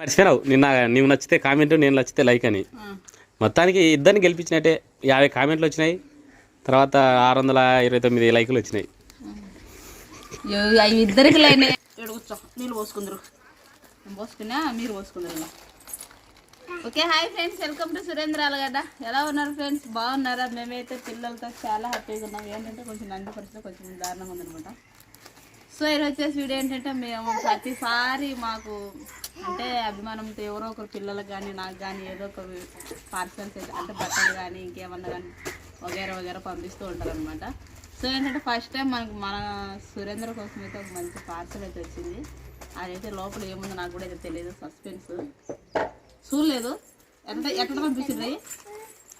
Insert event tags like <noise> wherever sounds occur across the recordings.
మర్చిపోయినావు. నిన్న నీవు నచ్చితే కామెంట్ నేను నచ్చితే లైక్ అని. మొత్తానికి ఇద్దరిని గెలిపించినట్టే యాభై కామెంట్లు వచ్చినాయి. తర్వాత ఆరు వందల ఇరవై తొమ్మిది లైకులు వచ్చినాయి. ఇద్దరికి లేని నీళ్ళు పోసుకుందరు. పోసుకున్నా మీరు పోసుకుందరు okay hi friends welcome to Surendra Alagadda ఎలా ఉన్నారు ఫ్రెండ్స్? బాగున్నారా? మేమైతే పిల్లలతో చాలా హ్యాపీగా ఉన్నాం. ఏంటంటే కొంచెం నంది పరిస్థితి కొంచెం దారుణంగా ఉందనమాట సో ఈరోజు వచ్చేసి వీడియో ఏంటంటే మేము ప్రతిసారి మాకు అంటే అభిమానంతో ఎవరో ఒకరు పిల్లలకు కానీ నాకు కానీ ఏదో ఒక పార్సల్స్ అంటే బట్టలు కానీ ఇంకేమన్నా కానీ వగేరా వగేరా పంపిస్తూ ఉంటారు అనమాట సో ఏంటంటే ఫస్ట్ టైం మనకు మన సురేంద్ర కోసం అయితే ఒక మంచి పార్సల్ అయితే వచ్చింది. అదైతే లోపల ఏముందో నాకు కూడా అయితే తెలియదు సస్పెన్స్ చూడలేదు. ఎంత ఎక్కడ అయ్యి?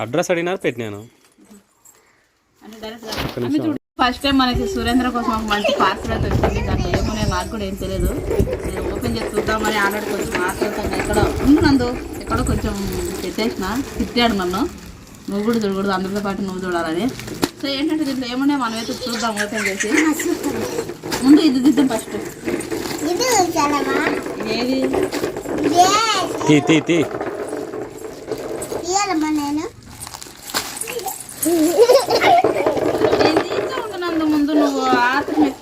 అడ్రస్ అడిగినారు పెట్టినాను. అంటే డైరెక్ట్ ఫస్ట్ టైం మనకి సురేంద్ర కోసం ఒక మంచి పార్సల్ అయితే వచ్చింది. దాంట్లో ఏమో నేను నాకు కూడా ఏం తెలియదు. నేను ఓపెన్ చేసి చూద్దామని ఆల్రెడీ కొంచెం మాట్లాడుతాను ఎక్కడ ఉండు నందు? ఎక్కడో కొంచెం పెట్టేసిన. తిట్టాడు నన్ను. నువ్వు కూడా చూడకూడదు. అందరితో పాటు నువ్వు చూడాలని. సో ఏంటంటే దీంట్లో ఏమున్నాయి మనం అయితే చూద్దాం ఓపెన్ చేసి. ముందు ఇది దిద్దాం ఫస్ట్. ఏది? తీ తీ తీ. తీయాలమ్మా నేను నేను తీస్తూ ఉంటున్నందు ముందు నువ్వు ఆత్రం ఎక్కువైంది నీకు నాకేనా నాకేనమ్మా నీకే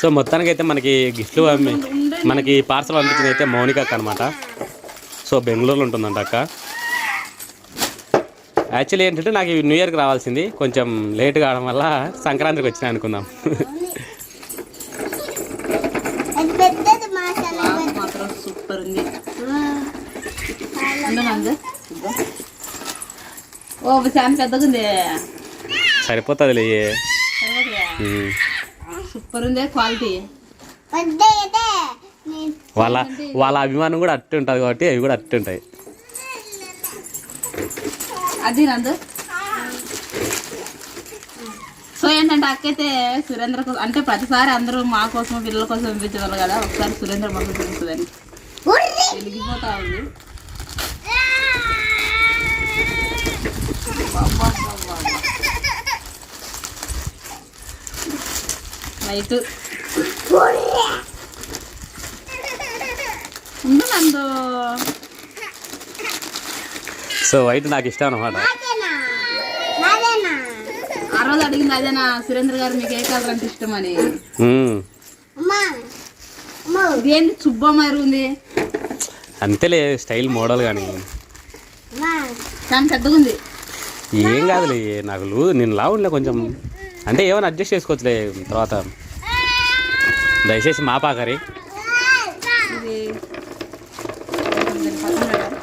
సో మొత్తానికి అయితే మనకి గిఫ్ట్లు పంపి మనకి పార్సల్ పంపించింది అయితే మౌనిక అక్క అనమాట సో బెంగళూరులో ఉంటుందంట అక్క. యాక్చువల్లీ ఏంటంటే నాకు న్యూ ఇయర్కి రావాల్సింది. కొంచెం లేట్ కావడం వల్ల సంక్రాంతికి వచ్చినా అనుకుందాం అది పెద్దది మా చాలా వాసన మాత్రం సూపర్ ఉంది ఉండు నందు. ఇదిగో. ఓ సరిపోతుంది సూపర్ ఉంది క్వాలిటీ. వాళ్ళ వాళ్ళ అభిమానం కూడా అట్టు ఉంటుంది కాబట్టి అవి కూడా అట్టు ఉంటాయి. అది నందు సో ఏంటంటే అక్కైతే సురేంద్ర కోసం అంటే ప్రతిసారి అందరూ మా కోసం పిల్లల కోసం పంపించేవాళ్ళు కదా ఒకసారి సురేంద్ర మాకు చూపిస్తుందని. ఉర్రి. వెలిగిపోతా ఉంది. లైట్. ఉంది నందు. సో వైట్ నాకు ఇష్టం అనమాట ఆ రోజు అడిగింది అదేనా సురేంద్ర గారు మీకు ఏ కలర్ అంటే ఇష్టం అని అమ్మా అమ్మా. ఇదేంటి చుబ్బమారు ఉంది? అంతేలే స్టైల్ మోడల్ కానీ అమ్మా. చాలా పెద్దగా ఉంది ఏం కాదులే నాకు లూ నేను లావుండలే కొంచెం. అంటే ఏమైనా అడ్జస్ట్ చేసుకోవచ్చులే తర్వాత. దయచేసి మా పాకరి ఇది కొంచెం పక్కన పెట్టు.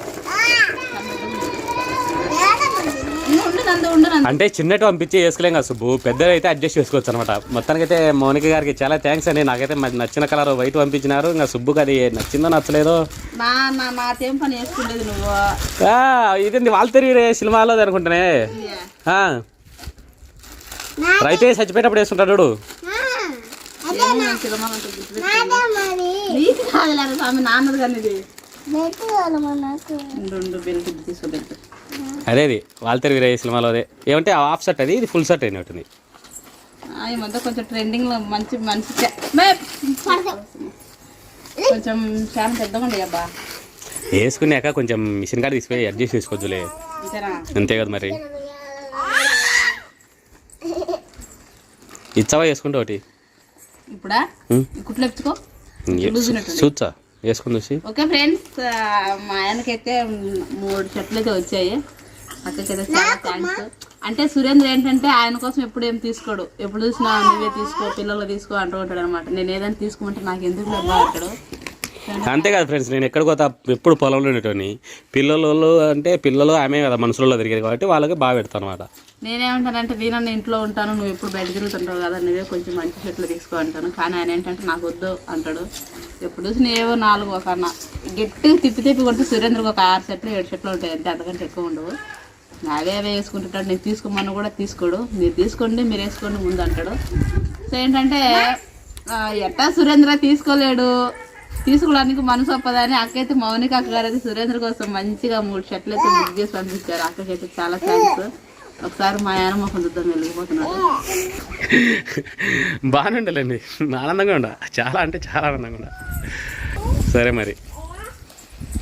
ఉండు, ఉండు నందు ఉండు నందు అంటే చిన్నట్టు పంపించి వేసుకోలేం కదా సుబ్బు. పెద్దది అయితే అడ్జస్ట్ చేసుకోవచ్చు అనమాట. మొత్తానికి అయితే మౌనిక గారికి చాలా థ్యాంక్స్ అండి. నాకైతే మరి నచ్చిన కలర్ వైట్ పంపించినారు. ఇంకా సుబ్బుకి అది నచ్చిందో నచ్చలేదో. నా నా నాతేం పని చేసుకుంటేది నువ్వు. ఆ, ఇదేంటి వాళ్ళు తిరిగి సినిమాలో అనుకుంటానే. రైతే చచ్చిపోయేటప్పుడు వేసుకుంటాడు చూడు. నాన్నది కానీ ఇది. ఇది బెల్ట్. అదే అది వాళ్ళు తిరిగి సినిమాలో అదే ఏమంటే హాఫ్ షర్ట్ అది ఇది ఫుల్ షర్ట్ అయినట్టుంది. ఈ మధ్య కొంచెం ట్రెండింగ్లో మంచి మంచి కొంచెం చాలా పెద్దగా ఉండే అబ్బా. వేసుకున్నాక కొంచెం మిషన్ కాడ తీసుకుపోయి అడ్జస్ట్ చేసుకోవచ్చులే. అంతే కదా మరి. ఇచ్చావా వేసుకుంటే ఒకటి? ఇప్పుడా? కుట్లు ఎప్పుకో లూజ్ ఉన్నట్టుంది. చూచా వేసుకుని చూసి. ఓకే ఫ్రెండ్స్ మా ఆయనకైతే మూడు షర్ట్లు అయితే వచ్చాయి. అక్కకైతే చాలా థ్యాంక్స్ అంటే సురేంద్ర ఏంటంటే ఆయన కోసం ఎప్పుడు ఏం తీసుకోడు. ఎప్పుడు చూసినా నువ్వే తీసుకో పిల్లలు తీసుకో అంటూ ఉంటాడు అనమాట నేను ఏదైనా తీసుకోమంటే నాకు ఎందుకు డబ్బా అంటాడు అంతే కదా ఫ్రెండ్స్ నేను ఎక్కడికి పోతా ఎప్పుడు పొలంలో ఉండేటోని పిల్లలు అంటే పిల్లలు ఆమె కదా మనుషులలో తిరిగేది కాబట్టి వాళ్ళకి బాగా పెడతాను అనమాట నేనేమంటానంటే నేను ఇంట్లో ఉంటాను నువ్వు ఎప్పుడు బయట తిరుగుతుంటావు కదా నువ్వే కొంచెం మంచి షర్ట్లు తీసుకో అంటాను. కానీ ఆయన ఏంటంటే నాకు వద్దు అంటాడు. ఎప్పుడు చూసినా ఏవో నాలుగు ఒక అన్న. గట్టి తిప్పి తిప్పి కొడితే సురేంద్రకు ఒక ఆరు షర్ట్లు ఏడు షర్ట్లు ఉంటాయి అంతే అంతకంటే ఎక్కువ ఉండవు. అవే అవే వేసుకుంటుంటాడు. నేను తీసుకోమని కూడా తీసుకోడు. మీరు తీసుకోండి మీరు వేసుకోండి ముందు అంటాడు. సో ఏంటంటే ఎట్టా సురేంద్ర తీసుకోలేడు. తీసుకోవడానికి మనసు ఒప్పదని అక్కైతే మౌనిక అక్క గారు అయితే సురేంద్ర కోసం మంచిగా మూడు షర్ట్లు అయితే బుక్ చేసి పంపించారు. అక్కకైతే చాలా థ్యాంక్స్ ఒకసారి మా ఆయన కొంచెం వెళ్ళిపోతున్నాడు బాగానే ఉండాలండి. ఆనందంగా ఉండ. చాలా అంటే చాలా ఆనందంగా ఉండ. సరే మరి.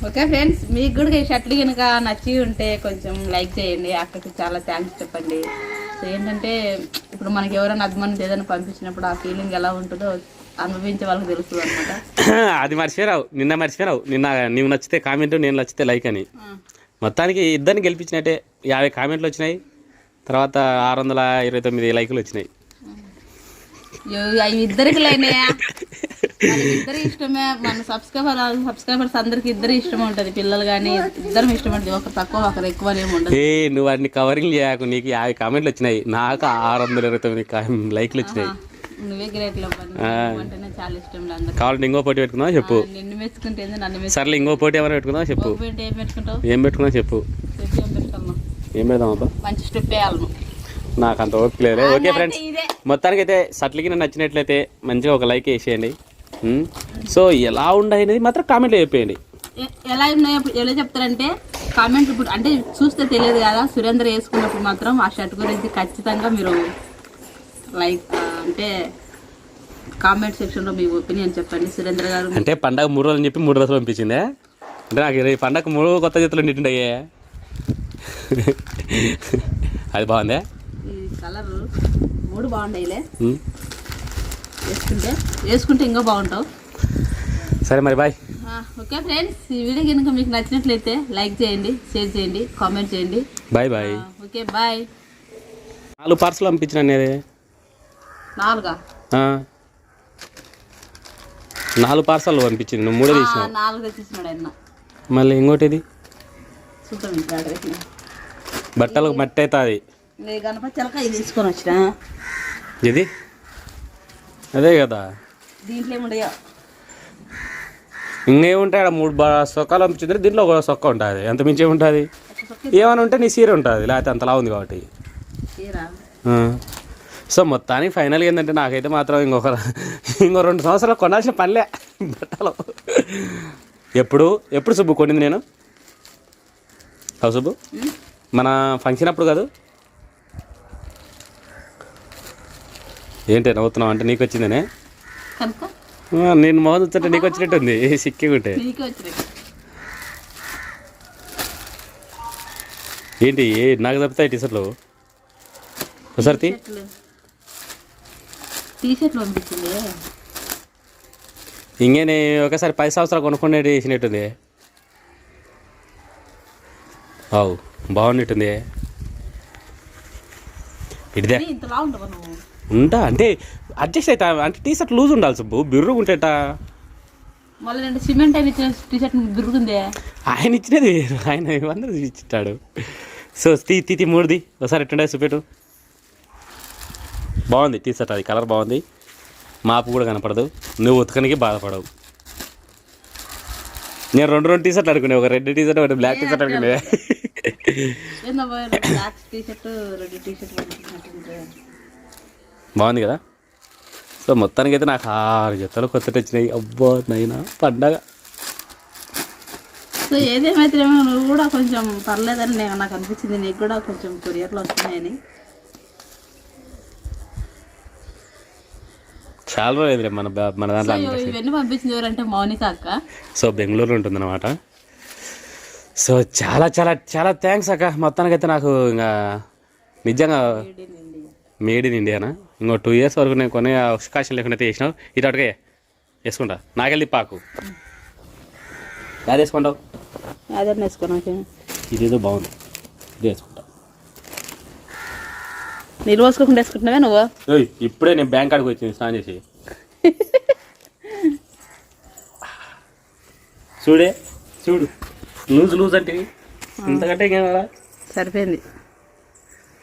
ఓకే ఫ్రెండ్స్ మీకు కూడా ఈ షర్ట్లు కనుక నచ్చి ఉంటే కొంచెం లైక్ చేయండి. అక్కడికి చాలా థ్యాంక్స్ చెప్పండి. సో ఏంటంటే ఇప్పుడు మనకి ఎవరైనా అభిమానులు ఏదైనా పంపించినప్పుడు ఆ ఫీలింగ్ ఎలా ఉంటుందో అనుభవించే వాళ్ళకి తెలుస్తుంది అనమాట <coughs> అది మర్చిపోయావు నిన్న మర్చిపోయావు నిన్న నీవు నచ్చితే కామెంట్ నేను నచ్చితే లైక్ అని. మొత్తానికి ఇద్దరిని గెలిపించినట్టే. యాభై కామెంట్లు వచ్చినాయి. తర్వాత ఆరు వందల ఇరవై తొమ్మిది లైకులు వచ్చినాయి. ఇద్దరికి లైనయా <laughs> ఇద్దరు ఇష్టమే. మన సబ్స్క్రైబర్ సబ్స్క్రైబర్స్ అందరికి ఇద్దరు ఇష్టం ఉంటుంది. పిల్లలు కానీ ఇద్దరం ఇష్టం ఉంటుంది. ఒకరు తక్కువ ఒకరు ఎక్కువ ఉండదు. ఏ నువ్వు అన్ని కవరింగ్ చేయకు. నీకు యాభై కామెంట్లు వచ్చినాయి. నాకు ఆరు వందల ఇరవై తొమ్మిది లైక్లు వచ్చినాయి. నువ్వే గ్రేట్లో అంటేనే చాలా ఇష్టం అందరు కావాలంటే ఇంకో పోటీ పెట్టుకుందాం చెప్పు? నిన్ను మెచ్చుకుంటే ఏంది, నన్ను మెచ్చు సర్లే ఇంకో పోటీ ఏమైనా పెట్టుకుందాం చెప్పు? ఏం పెట్టుకుంటావు? ఏం పెట్టుకుందాం చెప్పు? ఏం పెట్టుకోను ఏం పెడదాం అబ్బా? మంచి స్టెప్ వేయాలను నాకు అంత ఓపిక లేదు ఓకే ఫ్రెండ్స్ మొత్తానికి అయితే షర్ట్లకి నచ్చినట్లయితే మంచిగా ఒక లైక్ వేసేయండి. సో ఎలా ఉండాయి అనేది మాత్రం కామెంట్లో చెప్పేయండి. ఎలా ఉన్నాయో ఎలా చెప్తారంటే కామెంట్ ఇప్పుడు అంటే చూస్తే తెలియదు కదా సురేంద్ర వేసుకున్నప్పుడు మాత్రం ఆ షర్ట్ గురించి ఖచ్చితంగా మీరు లైక్ అంటే కామెంట్ సెక్షన్లో మీ ఒపీనియన్ చెప్పండి. సురేంద్ర గారు అంటే పండగ మూడు రోజులు చెప్పి మూడు రోజులు పంపించిందే? అంటే నాకు ఈ పండగ మూడు కొత్త జతలు నింటుండయ్యే అది బాగుందే? ఈ కలర్ మూడు ఉమ్. వేసుకుంటే? వేసుకుంటే ఇంకా బాగుంటావు. సరే మరి బాయ్. ఓకే ఫ్రెండ్స్ ఈ వీడియో కనుక మీకు నచ్చినట్లయితే లైక్ చేయండి షేర్ చేయండి కామెంట్ చేయండి. Bye bye. Okay bye. నాలుగు పార్సల్ పంపించిన అనేది నాలుగా. నాలుగు పార్సల్ పంపించింది నువ్వు మూడే ఆ, తీసినావు. నాలుగు తెచ్చిస్తున్నాడు ఆయన మళ్ళీ ఇంకోటిది. బట్టలకు మట్టి అవుతుంది. గణపతి చిలక ఇది తీసుకొని వచ్చిన. ఇది అదే కదా. దీంట్లో ఏముండయో ఇంకేముంటాయి ఆడ మూడు సొక్కాలు పంపించింది దీంట్లో ఒక సొక్క ఉంటుంది. ఎంత మించి ఉంటుంది ఏమైనా ఉంటే నీ సీర ఉంటుంది. లేకపోతే అంతలా ఉంది కాబట్టి. సో మొత్తానికి ఫైనల్ ఏంటంటే నాకైతే మాత్రం ఇంకొక ఇంకో రెండు సంవత్సరాలు కొనాల్సిన పనిలే. బట్టలు. ఎప్పుడు? ఎప్పుడు సుబ్బు కొనింది నేను? సుబ్బు? మన ఫంక్షన్ అప్పుడు కాదు? ఏంటి నవ్వుతున్నావు అంటే నీకు వచ్చిందనే నేను మొహం చూస్తుంటే నీకు వచ్చినట్టుంది సిక్కి ఉంటే. ఏంటి ఏ నాకు తప్పుతాయి టీషర్ట్లు? ఒకసారి ఇంకేనే ఒకసారి పది సంవత్సరాలు కొనుక్కునే వేసినట్టుంది అవు బాగున్నట్టుంది. ఇడిదే ఉంటా అంటే అడ్జస్ట్ అవుతా అంటే టీ షర్ట్ లూజ్ ఉండాలి సుబ్బు. బిర్రుగా ఉంటేట మళ్ళీ సిమెంట్ ఇచ్చిన టీ షర్ట్ బిరుగుందే ఆయన ఇచ్చినది వేరు. ఆయన అందరూ ఇచ్చిట్టాడు సో తీ తీ మూడుది. ఒకసారి ఎట్టుండే చూపెట్టు బాగుంది టీ షర్ట్ అది. కలర్ బాగుంది. మాపు కూడా కనపడదు. నువ్వు ఉతకనికి బాధపడవు. నేను రెండు రెండు టీ షర్ట్లు అనుకునే. ఒక రెడ్ టీ షర్ట్ ఒకటి బ్లాక్ టీ షర్ట్ అనుకునే బాగుంది కదా? సో మొత్తానికి అయితే నాకు ఆరు జతలు కొత్తటి వచ్చినాయి అబ్బో నైనా పండగ. సో ఏదేమైతేనేమో నువ్వు కూడా కొంచెం పర్లేదని నేను నాకు అనిపించింది. నీకు కూడా కొంచెం కొరియర్లో వస్తున్నాయని. చాలా రోజులు మన మన దాంట్లో ఇవన్నీ పంపించింది ఎవరంటే మౌనిక అక్క. సో బెంగళూరులో ఉంటుందన్నమాట. సో చాలా చాలా చాలా థ్యాంక్స్ అక్క. మొత్తానికైతే నాకు ఇంకా నిజంగా మేడ్ ఇన్ ఇండియానా ఇంకో టూ ఇయర్స్ వరకు నేను కొనే అవకాశం లేకుండా చేసినావు. ఇటు అటుకే వేసుకుంటా. నాకెళ్ళి పాకు. యాది వేసుకుంటావు? అదే వేసుకో ఇదేదో బాగుంది. ఇది వేసుకుంటా. నీళ్ళు పోసుకోకుండా వేసుకుంటున్నావే నువ్వు? ఇప్పుడే నేను బ్యాంక్ కాడికి వచ్చింది స్నానం చేసి. <laughs> చూడే చూడు. లూజ్ లూజ్ అంటే ఇంతకంటే ఇంకేం? సరిపోయింది.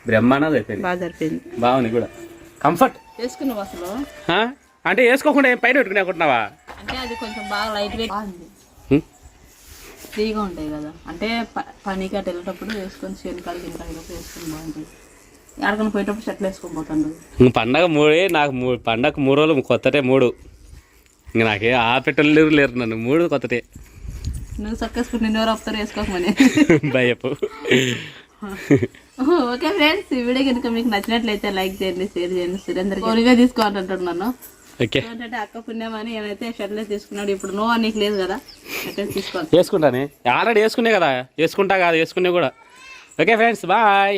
బ్రహ్మాండంగా అయిపోయింది బాగా సరిపోయింది బాగుంది కూడా. కంఫర్ట్. వేసుకున్నావు అసలు? ఆ? అంటే వేసుకోకుండా ఏం పైన పెట్టుకునే అనుకుంటున్నావా అంటే అది కొంచెం బాగా లైట్ వెయిట్ బాగుంది. హ్మ్? ఫ్రీగా ఉంటాయి కదా. అంటే ప- పనికి అటు వెళ్ళేటప్పుడు వేసుకొని చేను కాడికి ఇంత వేసుకొని బాగుంటుంది ఎక్కడికైనా పోయేటప్పుడు షర్ట్లు వేసుకొని పోతాడు ఇంక పండగ మూడే నాకు మూడు పండగ మూడు రోజులు కొత్తటే మూడు. ఇంక నాకే ఆ పెట్టలు లేరు లేరు నన్ను. మూడు కొత్తటే. నువ్వు చక్కేసుకుని నిన్ను ఎవరు వస్తారు వేసుకోకమని <laughs> భయపు. <laughs> ఓకే ఫ్రెండ్స్ ఈ వీడియో కనుక మీకు నచ్చినట్లయితే లైక్ చేయండి షేర్ చేయండి. సురేందర్ కొనిగా తీసుకోవాలంటున్నాను ఏంటంటే అక్క పుణ్యం అని ఏమైతే షర్ట్లే తీసుకున్నాడు ఇప్పుడు నో నీకు లేదు కదా వేసుకుంటానే. ఆల్రెడీ వేసుకునే కదా వేసుకుంటా కాదు వేసుకునే కూడా. Okay friends bye.